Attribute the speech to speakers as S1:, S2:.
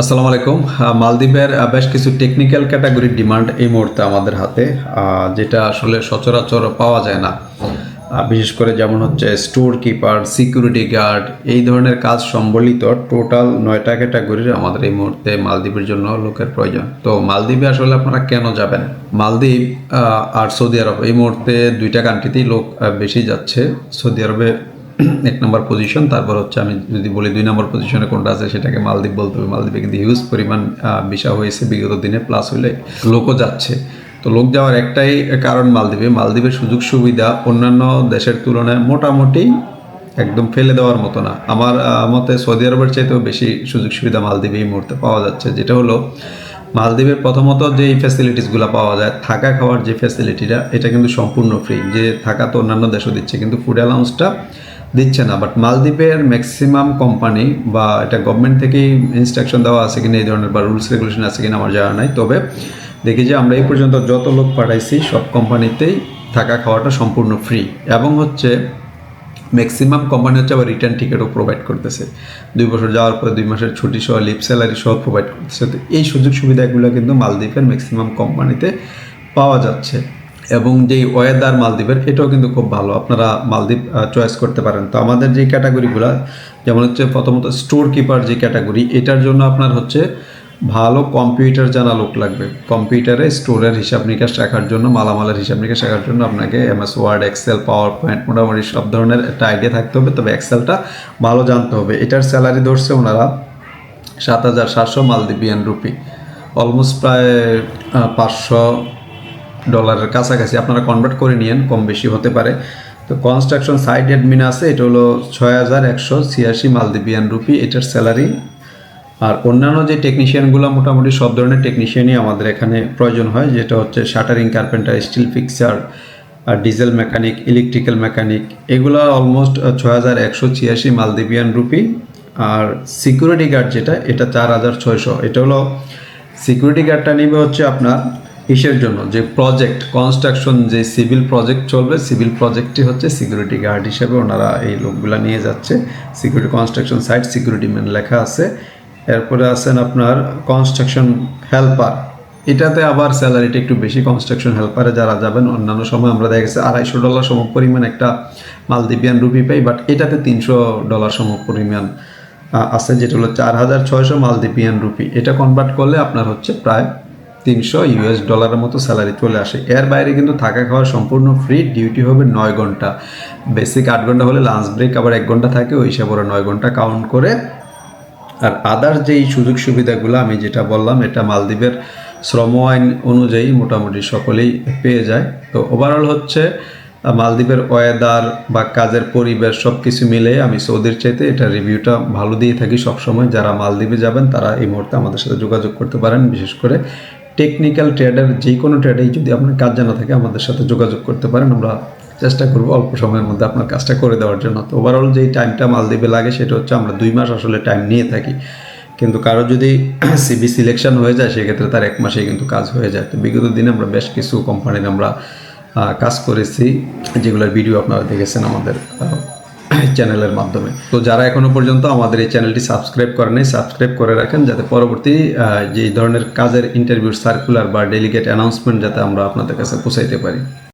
S1: আসসালামু আলাইকুম। মালদ্বীপের বেশ কিছু টেকনিক্যাল ক্যাটাগরির ডিমান্ড এই মুহূর্তে আমাদের হাতে যেটা আসলে সচরাচর পাওয়া যায় না। বিশেষ করে যেমন হচ্ছে স্টোর কিপার সিকিউরিটি গার্ড এই ধরনের কাজ সম্বলিত টোটাল নয়টা ক্যাটাগরির আমাদের এই মুহূর্তে মালদ্বীপের জন্য লোকের প্রয়োজন। তো মালদ্বীপে আসলে আপনারা কেন যাবেন? মালদ্বীপ আর সৌদি আরব, এই মুহূর্তে দুইটা কান্ট্রিতেই লোক বেশি যাচ্ছে। সৌদি আরবে এক নম্বর পজিশন তারপর হচ্ছে আমি যদি বলি দুই নম্বর পজিশনে কোনটা আছে, সেটাকে মালদ্বীপ বলতে হবে। মালদ্বীপে কিন্তু হিউজ পরিমাণ বিষা হয়েছে বিগত দিনে প্লাস হইলে লোকও যাচ্ছে। তো লোক যাওয়ার একটাই কারণ মালদ্বীপে। মালদ্বীপের সুযোগ সুবিধা অন্যান্য দেশের তুলনায় মোটামুটি একদম ফেলে দেওয়ার মতো না। আমার মতে সৌদি আরবের চাইতেও বেশি সুযোগ সুবিধা মালদ্বীপে এই মুহূর্তে পাওয়া যাচ্ছে, যেটা হলো মালদ্বীপের প্রথমত যে ফ্যাসিলিটিসগুলো পাওয়া যায়, থাকা খাওয়ার যে ফ্যাসিলিটিটা এটা কিন্তু সম্পূর্ণ ফ্রি যে থাকা তো অন্যান্য দেশও দিচ্ছে, কিন্তু ফুড অ্যালাউন্সটা দিচ্ছে না বাট মালদ্বীপের ম্যাক্সিমাম কোম্পানি বা এটা গভর্নমেন্ট থেকেই ইনস্ট্রাকশন দেওয়া আছে কিনা এই ধরনের বা রুলস রেগুলেশন আছে কিনা আমার জানা নাই। তবে দেখি যে আমরা এই পর্যন্ত যত লোক পাঠাইছি, সব কোম্পানিতেই থাকা খাওয়াটা সম্পূর্ণ ফ্রি এবং হচ্ছে ম্যাক্সিমাম কোম্পানি হচ্ছে আবার রিটার্ন টিকিটও প্রোভাইড করতেছে। দুই বছর যাওয়ার পরে দুই মাসের ছুটি সহ লিপ স্যালারি সহ প্রোভাইড করতেছে। তো এই সুযোগ সুবিধাগুলো কিন্তু মালদ্বীপের ম্যাক্সিমাম কোম্পানিতে পাওয়া যাচ্ছে। এবং যেই ওয়েদার মালদ্বীপের, এটাও কিন্তু খুব ভালো। আপনারা মালদ্বীপ চয়েস করতে পারেন। তো আমাদের যে ক্যাটাগরিগুলো যেমন হচ্ছে প্রথমত স্টোর কিপার যে ক্যাটাগরি এটার জন্য আপনার হচ্ছে ভালো কম্পিউটার জানা লোক লাগবে কম্পিউটারে স্টোরের হিসাব নিকাশ রাখার জন্য, মালামালের হিসাব নিকাশ রাখার জন্য আপনাকে M S word excel power point মোটামুটি সব ধরনের একটা আইডিয়া থাকতে হবে। তবে এক্সেলটা ভালো জানতে হবে। এটার স্যালারি ধরছে ওনারা সাত হাজার সাতশো মালদ্বীপিয়ান রুপি অলমোস্ট প্রায় পাঁচশো ডলারের কাছাকাছি। আপনারা কনভার্ট করে নিয়েন, কম বেশি হতে পারে। তো কনস্ট্রাকশন সাইট অ্যাডমিন আছে, এটা হলো ছয় হাজার একশো ছিয়াশি রুপি, এটার স্যালারি আর অন্যান্য যে টেকনিশিয়ানগুলো মোটামুটি সব ধরনের টেকনিশিয়ানই আমাদের এখানে প্রয়োজন হয়, যেটা হচ্ছে শাটারিং কার্পেন্টার স্টিল ফিক্সার আর ডিজেল মেকানিক ইলেকট্রিক্যাল মেকানিক এগুলো অলমোস্ট ছয় হাজার একশো ছিয়াশি রুপি। আর সিকিউরিটি গার্ড যেটা, এটা চার হাজার ছয়শো। এটা হলো সিকিউরিটি গার্ডটা নিবে হচ্ছে আপনার ইসের জন্য? যে প্রজেক্ট কনস্ট্রাকশন যে সিভিল প্রজেক্ট চলবে সিভিল প্রজেক্টটি হচ্ছে সিকিউরিটি গার্ড হিসেবে ওনারা এই লোকগুলা নিয়ে যাচ্ছে। Security construction site security man লেখা আছে। এরপরে আছেন আপনার কনস্ট্রাকশন হেল্পার এটাতে আবার স্যালারিটা একটু বেশি কনস্ট্রাকশন হেল্পারে যারা যাবেন, অন্যান্য সময় আমরা দেখা গেছে আড়াইশো ডলার সম পরিমাণ একটা মালদ্বীপিয়ান রুপি পাই বাট এটাতে তিনশো ডলার সম পরিমাণ আছে, যেটা হলো চার হাজার ছয়শো মালদ্বীপিয়ান রুপি। এটা কনভার্ট করলে আপনার হচ্ছে প্রায় তিনশো ইউএস ডলারের মতো স্যালারি চলে আসে। এর বাইরে কিন্তু থাকা খাওয়া সম্পূর্ণ ফ্রি ডিউটি হবে নয় ঘণ্টা। বেসিক আট ঘণ্টা হলে লাঞ্চ ব্রেক আবার এক ঘণ্টা থাকে, ওই হিসাবে ওরা নয় ঘণ্টা কাউন্ট করে। আর আদার যেই সুযোগ সুবিধাগুলো আমি যেটা বললাম, এটা মালদ্বীপের শ্রম আইন অনুযায়ী মোটামুটি সকলেই পেয়ে যায়। তো ওভারঅল হচ্ছে, মালদ্বীপের ওয়েদার বা কাজের পরিবেশ সব কিছু মিলে আমি সৌদির চাইতে এটা রিভিউটা ভালো দিয়ে থাকি সবসময়। যারা মালদ্বীপে যাবেন, তারা এই মুহূর্তে আমাদের সাথে যোগাযোগ করতে পারেন, বিশেষ করে টেকনিক্যাল ট্রেডের যে কোনো ট্রেডেই যদি আপনার কাজ জানা থাকে আমাদের সাথে যোগাযোগ করতে পারেন, আমরা চেষ্টা করব অল্প সময়ের মধ্যে আপনার কাজটা করে দেওয়ার জন্য। তো ওভারঅল যেই টাইমটা মালদ্বীপে লাগে, সেটা হচ্ছে আমরা দুই মাস আসলে টাইম নিয়ে থাকি। কিন্তু কারও যদি সিবি সিলেকশন হয়ে যায়, সেক্ষেত্রে তার এক মাসেই কিন্তু কাজ হয়ে যায়। তো বিগত দিনে আমরা বেশ কিছু কোম্পানির আমরা কাজ করেছি, যেগুলোর ভিডিও আপনারা দেখেছেন আমাদের চ্যানেলের মাধ্যমে। তো যারা এখনও পর্যন্ত আমাদের এই চ্যানেলটি সাবস্ক্রাইব করে নেই সাবস্ক্রাইব করে রাখেন যাতে পরবর্তী যে ধরনের কাজের ইন্টারভিউ সার্কুলার বা ডেলিগেট অ্যানাউন্সমেন্ট যাতে আমরা আপনাদের কাছে পৌঁছাইতে পারি।